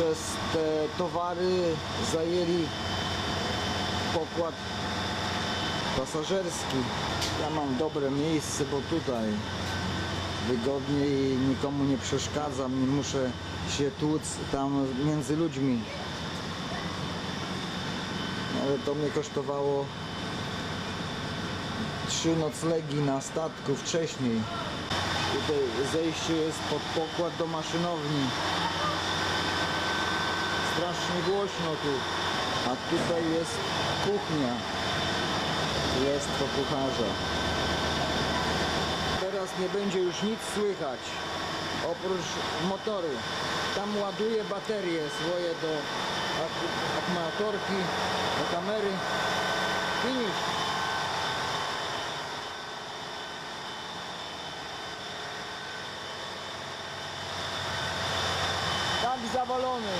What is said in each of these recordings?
przez te towary zajęli pokład pasażerski. Ja mam dobre miejsce, bo tutaj wygodnie i nikomu nie przeszkadzam, nie muszę się tłuc tam między ludźmi. Ale to mnie kosztowało trzy noclegi na statku wcześniej. Tutaj zejście jest pod pokład do maszynowni. Strasznie głośno tu. A tutaj jest kuchnia. Jest po kucharza. Teraz nie będzie już nic słychać. Oprócz motoru. Tam ładuję baterie swoje do ak- akumulatorki, do kamery. Finish. Tak zawalony.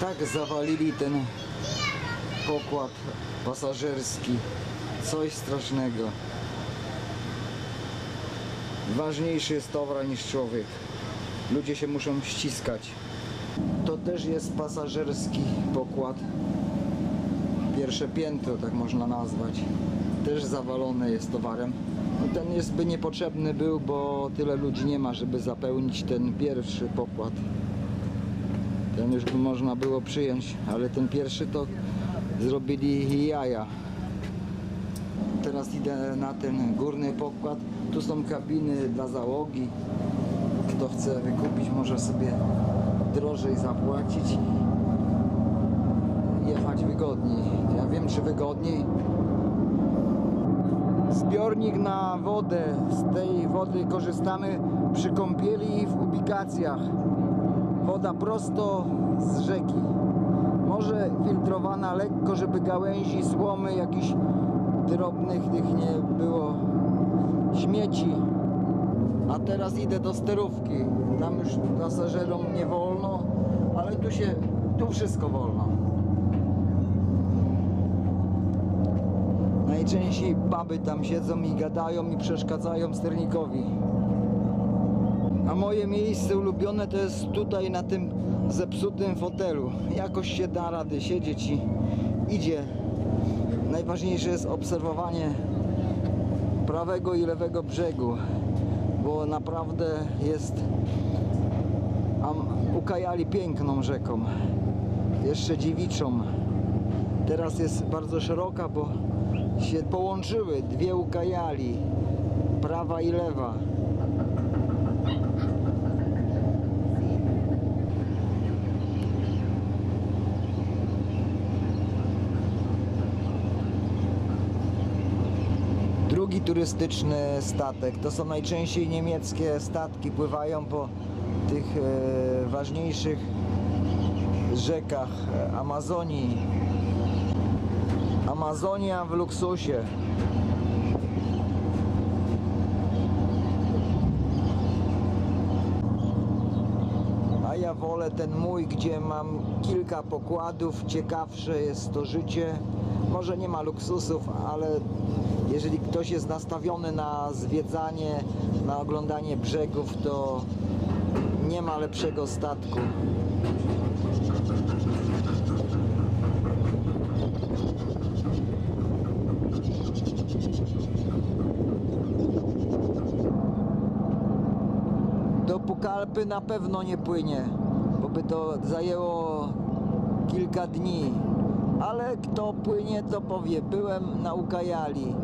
Tak zawalili ten pokład pasażerski. Coś strasznego. Ważniejszy jest towar niż człowiek. Ludzie się muszą ściskać. To też jest pasażerski pokład. Pierwsze piętro, tak można nazwać. Też zawalone jest towarem. No ten jest by niepotrzebny był, bo tyle ludzi nie ma, żeby zapełnić ten pierwszy pokład. Ten już by można było przyjąć, ale ten pierwszy to zrobili jaja. Teraz idę na ten górny pokład. Tu są kabiny dla załogi. Kto chce wykupić, może sobie drożej zapłacić. Jechać wygodniej. Ja wiem, czy wygodniej. Zbiornik na wodę. Z tej wody korzystamy przy kąpieli i w ubikacjach. Woda prosto z rzeki. Może filtrowana lekko, żeby gałęzi, słomy, jakichś drobnych tych nie było śmieci. A teraz idę do sterówki. Tam już pasażerom nie wolno, ale tu się, tu wszystko wolno. Najczęściej baby tam siedzą i gadają i przeszkadzają sternikowi. A moje miejsce ulubione to jest tutaj na tym zepsutym fotelu. Jakoś się da rady siedzieć i idzie. Najważniejsze jest obserwowanie prawego i lewego brzegu, bo naprawdę jest ukajali piękną rzeką, jeszcze dziewiczą. Teraz jest bardzo szeroka, bo się połączyły dwie ukajali, prawa i lewa. Turystyczny statek to są najczęściej niemieckie statki, pływają po tych e, ważniejszych rzekach e, Amazonii. Amazonia w luksusie. A ja wolę ten mój, gdzie mam kilka pokładów, ciekawsze jest to życie. Może nie ma luksusów, ale jeżeli ktoś jest nastawiony na zwiedzanie, na oglądanie brzegów, to nie ma lepszego statku. Do Pukalpy na pewno nie płynie, bo by to zajęło kilka dni. Ale kto płynie, to powie, byłem na Ukajali.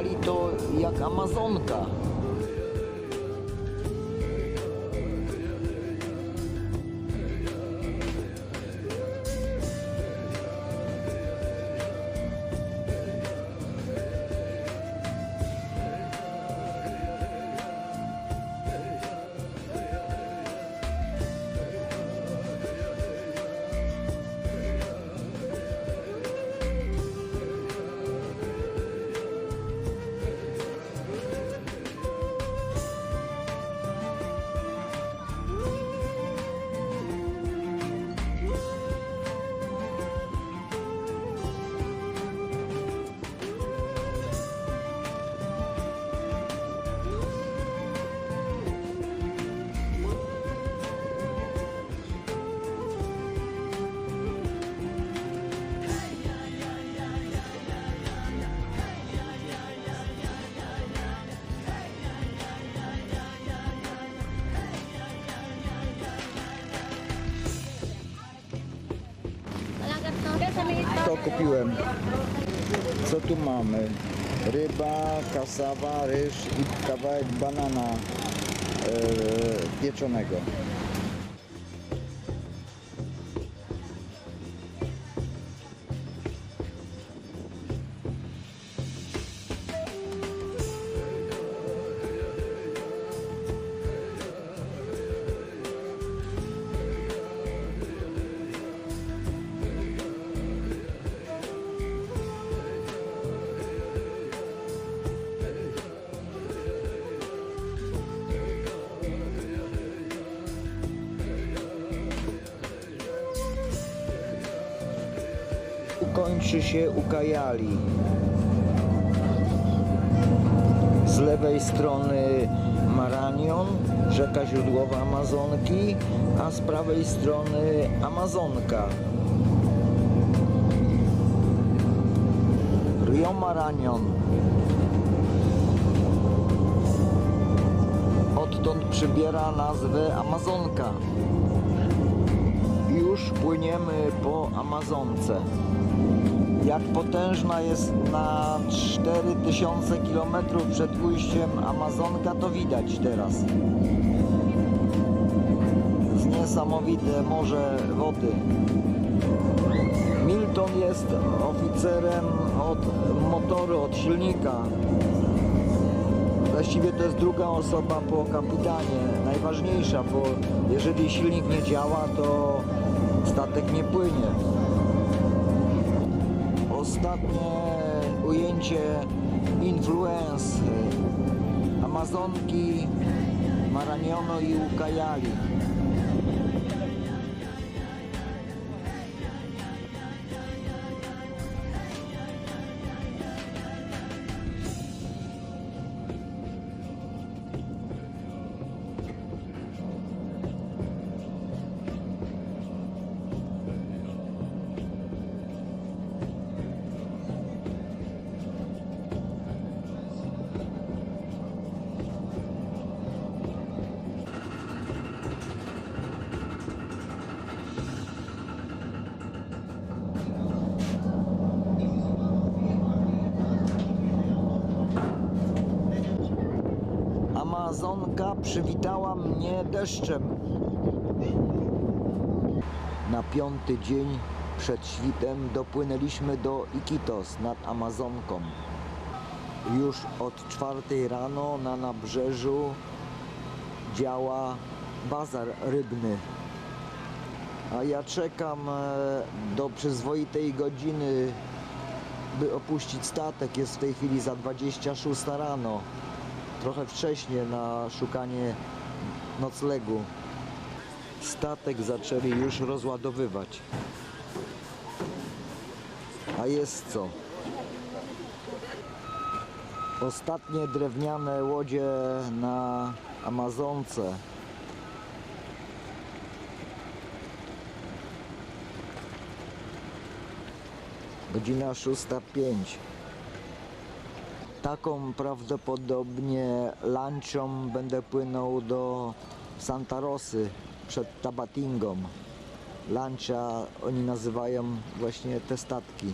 Ukajali to jak Amazonka. To kupiłem. Co tu mamy? Ryba, kasawa, ryż i kawałek banana e, pieczonego. Kończy się Ukajali. Z lewej strony Maranion, rzeka źródłowa Amazonki, a z prawej strony Amazonka. Rio Maranion. Odtąd przybiera nazwę Amazonka. Już płyniemy po Amazonce. Jak potężna jest na 4000 km przed ujściem Amazonka, to widać teraz. Jest niesamowite morze wody. Milton jest oficerem od motoru, od silnika. Właściwie to jest druga osoba po kapitanie, najważniejsza, bo jeżeli silnik nie działa, to statek nie płynie. Ostatnie ujęcie Influence Amazonki, Maraniono i Ukajali. Przywitała mnie deszczem. Na piąty dzień przed świtem dopłynęliśmy do Iquitos nad Amazonką. Już od czwartej rano na nabrzeżu działa bazar rybny. A ja czekam e, do przyzwoitej godziny, by opuścić statek. Jest w tej chwili za 26 rano. Trochę wcześnie na szukanie noclegu. Statek zaczęli już rozładowywać. A jest co? Ostatnie drewniane łodzie na Amazonce. Godzina 6.05. Taką prawdopodobnie lanczą będę płynął do Santa Rosy przed Tabatingą. Lancia oni nazywają właśnie te statki.